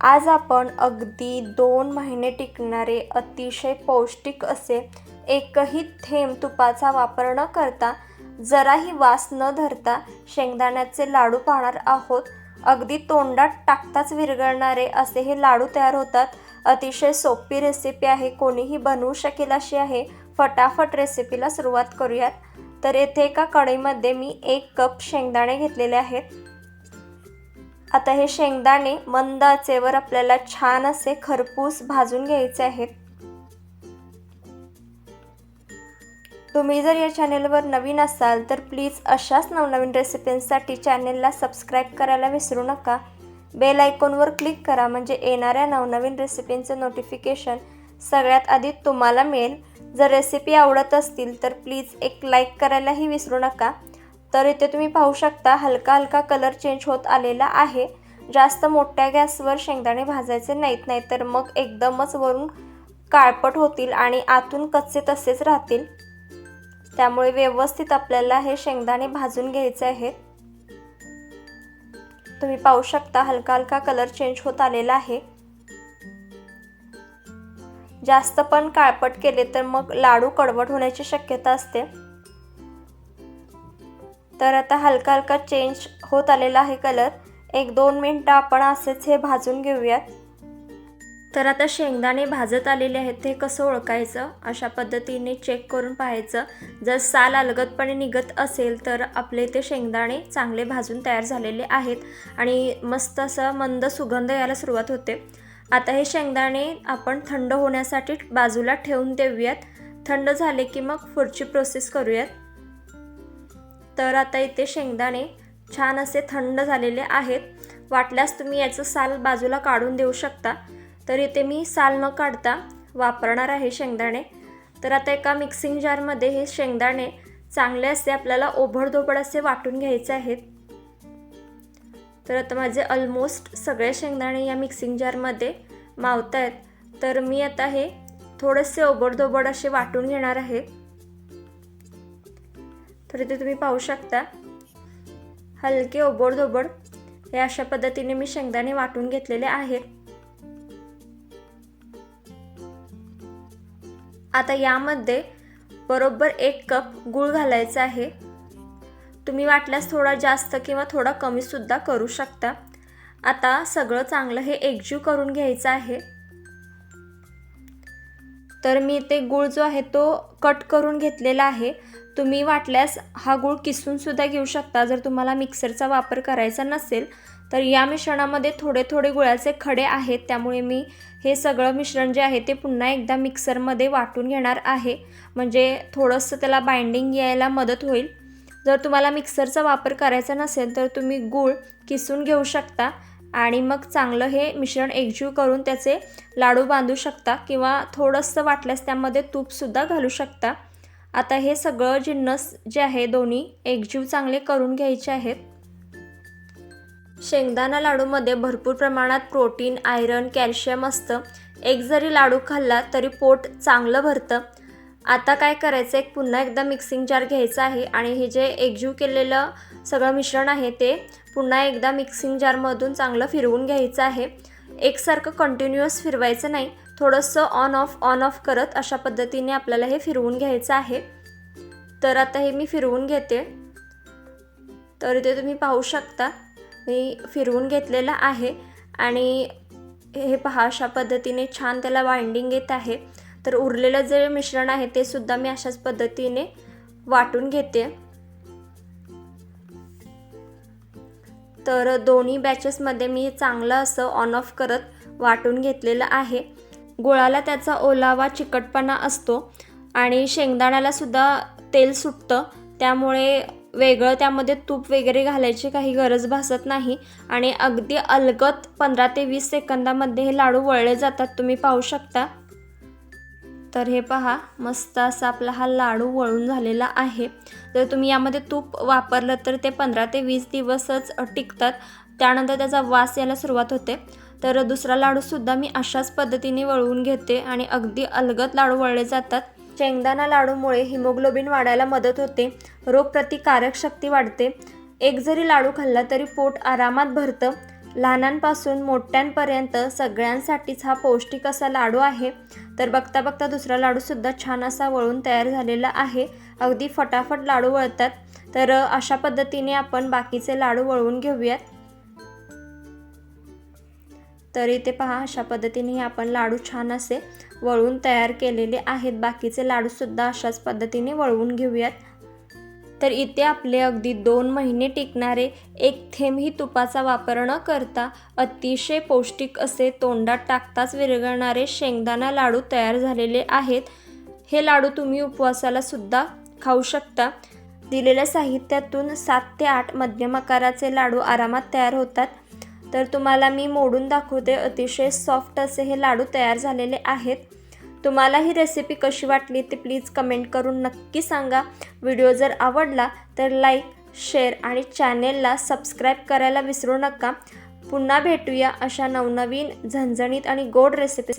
आज आपण अगदी दोन महिने टिकणारे अतिशय पौष्टिक असे एकही थेंब तुपाचा वापर न करता जराही वास न धरता शेंगदाण्याचे लाडू पाहणार आहोत. अगदी तोंडात टाकताच विरघळणारे असे हे लाडू तयार होतात. अतिशय सोपी रेसिपी आहे कोणीही बनवू शकेल अशी आहे. फटाफट रेसिपीला सुरुवात करूयात. तर येथे एका कढईमध्ये मी एक कप शेंगदाणे घेतलेले आहेत. आता हे शेंगदाणे मंद आचेवर आपल्याला छान असे खरपूस भाजून घ्यायचे आहेत. तुम्ही जर या चॅनेलवर नवीन असाल तर प्लीज अशाच नवनवीन रेसिपींसाठी चॅनेलला सबस्क्राईब करायला विसरू नका. बेल आयकॉनवर क्लिक करा म्हणजे येणाऱ्या नवनवीन रेसिपींचं नोटिफिकेशन सगळ्यात आधी तुम्हाला मिळेल. जर रेसिपी आवडत असतील तर प्लीज एक लाईक करायलाही विसरू नका. तर इथे तुम्ही पाहू शकता हलका हलका कलर चेंज होत आलेला आहे. जास्त मोठ्या गॅसवर शेंगदाणे भाजायचे नाहीत नाही तर मग एकदमच वरून काळपट होतील आणि आतून कच्चे तसेच राहतील. त्यामुळे व्यवस्थित आपल्याला हे शेंगदाणे भाजून घ्यायचे आहेत. तुम्ही पाहू शकता हलका हलका कलर चेंज होत आलेला आहे. जास्त पण काळपट केले तर मग लाडू कडवट होण्याची शक्यता असते. तर आता हलका हलका चेंज होत आलेला आहे कलर एक दोन मिनटं आपण असेच हे भाजून घेऊयात. तर आता शेंगदाणे भाजत आलेले आहेत ते कसं ओळखायचं? अशा पद्धतीने चेक करून पाहायचं. जर साल अलगदपणे निघत असेल तर आपले ते शेंगदाणे चांगले भाजून तयार झालेले आहेत आणि मस्त असं मंद सुगंध यायला सुरुवात होते. आता हे शेंगदाणे आपण थंड होण्यासाठी बाजूला ठेवून देऊयात. थंड झाले की मग पुढची प्रोसेस करूयात. तर आता इथे शेंगदाणे छान असे थंड झालेले आहेत. वाटल्यास तुम्ही याचं साल बाजूला काढून देऊ शकता. तर इथे मी साल न काढता वापरणार आहे शेंगदाणे. तर आता एका मिक्सिंग जारमध्ये हे शेंगदाणे चांगले असे आपल्याला ओभडधोबड असे वाटून घ्यायचे आहेत. तर आता माझे ऑलमोस्ट सगळे शेंगदाणे या मिक्सिंग जारमध्ये मावत आहेत तर मी आता हे थोडेसे ओबडधोबड असे वाटून घेणार आहे. तर इथे तुम्ही पाहू शकता. हलके ओबडधोबड हे अशा पद्धतीने मी शेंगदाणे वाटून घेतलेले आहेत आता यामध्ये बरोबर एक कप गूळ घालायचा आहे. तुम्ही वाटल्यास थोडा जास्त किंवा थोडा कमीसुद्धा करू शकता. आता सगळं चांगलं हे एकजीव करून घ्यायचं आहे. तर मी ते गूळ जो आहे तो कट करून घेतलेला आहे. तुम्ही वाटल्यास हा गूळ किसूनसुद्धा घेऊ शकता. जर तुम्हाला मिक्सरचा वापर करायचा नसेल तर या मिश्रणामध्ये थोडे थोडे गुळाचे खडे आहेत. त्यामुळे मी हे सगळं मिश्रण जे आहे ते पुन्हा एकदा मिक्सरमध्ये वाटून घेणार आहे. म्हणजे थोडंसं त्याला बाइंडिंग यायला मदत होईल. जर तुम्हाला मिक्सरचा वापर करायचा नसेल तर तुम्ही गूळ किसून घेऊ शकता आणि मग चांगलं हे मिश्रण एकजीव करून त्याचे लाडू बांधू शकता किंवा थोडंसं वाटल्यास त्यामध्ये तूपसुद्धा घालू शकता. आता हे सगळं जिन्नस जे आहे दोन्ही एकजीव चांगले करून घ्यायचे आहेत. शेंगदाणा लाडूमध्ये भरपूर प्रमाणात प्रोटीन आयरन कॅल्शियम असतं. एक जरी लाडू खाल्ला तरी पोट चांगलं भरतं. आता काय करायचं? एक पुन्हा एकदा मिक्सिंग जार घ्यायचा आहे आणि हे जे एकजीव केलेलं सगळं मिश्रण आहे ते पुन्हा एकदा मिक्सिंग जारमधून चांगलं फिरवून घ्यायचं आहे. एकसारखं कंटिन्युअस फिरवायचं नाही. थोडंसं ऑन ऑफ ऑन ऑफ करत अशा पद्धतीने आपल्याला हे फिरवून घ्यायचं आहे. तर आता हे मी फिरवून घेते. तर इथे तुम्ही पाहू शकता मी फिरवून घेतलेलं आहे. आणि हे पहा अशा पद्धतीने छान त्याला वाइंडिंग येत आहे. तर उरलेलं जे मिश्रण आहे ते सुद्धा मी अशाच पद्धतीने वाटून घेते. तर दोन्ही बॅचेसमध्ये मी चांगलं असं ऑन ऑफ करत वाटून घेतलेलं आहे. गुळाला त्याचा ओलावा चिकटपणा असतो आणि शेंगदाण्याला सुद्धा तेल सुटतं. त्यामुळे वेगळं त्यामध्ये तूप वगैरे घालायची काही गरज भासत नाही. आणि अगदी अलगत पंधरा ते वीस सेकंदामध्ये हे लाडू वळले जातात. तुम्ही पाहू शकता. तर हे पहा मस्त असा आपला हा लाडू वळून झालेला आहे. जर तुम्ही यामध्ये तूप वापरलं तर ते पंधरा ते वीस दिवसच टिकतात. त्यानंतर त्याचा वास यायला सुरुवात होते. तर दुसरा लाडूसुद्धा मी अशाच पद्धतीने वळवून घेते आणि अगदी अलगत लाडू वळले जातात. शेंगदाणा लाडूमुळे हिमोग्लोबिन वाढायला मदत होते. रोगप्रतिकारक शक्ती वाढते. एक जरी लाडू खाल्ला तरी पोट आरामात भरतं. लहानांपासून मोठ्यांपर्यंत सगळ्यांसाठीच हा पौष्टिक असा लाडू आहे. तर बघता बघता दुसरा लाडूसुद्धा छान असा वळून तयार झालेला आहे. अगदी फटाफट लाडू वळतात. तर अशा पद्धतीने आपण बाकीचे लाडू वळवून घेऊयात. तर इथे पहा अशा पद्धतीने आपण लाडू छान असे वळवून तयार केलेले आहेत. बाकीचे लाडूसुद्धा अशाच पद्धतीने वळवून घेऊयात. तर इथे आपले अगदी दोन महिने टिकणारे एक थेंबही तुपाचा वापर न करता अतिशय पौष्टिक असे तोंडात टाकताच विरघळणारे शेंगदाणा लाडू तयार झालेले आहेत. हे लाडू तुम्ही उपवासाला सुद्धा खाऊ शकता. दिलेल्या साहित्यातून सात ते आठ मध्यम आकाराचे लाडू आरामात तयार होतात. तर तुम्हाला मी मोडून दाखवते. अतिशय सॉफ्ट असे हे लाडू तयार झालेले आहेत. तुम्हाला ही रेसिपी कशी वाटली ते प्लीज कमेंट करून नक्की सांगा. व्हिडिओ जर आवडला तर लाईक शेअर आणि चॅनेलला सबस्क्राईब करायला विसरू नका. पुन्हा भेटूया अशा नवनवीन झणझणीत आणि गोड रेसिपी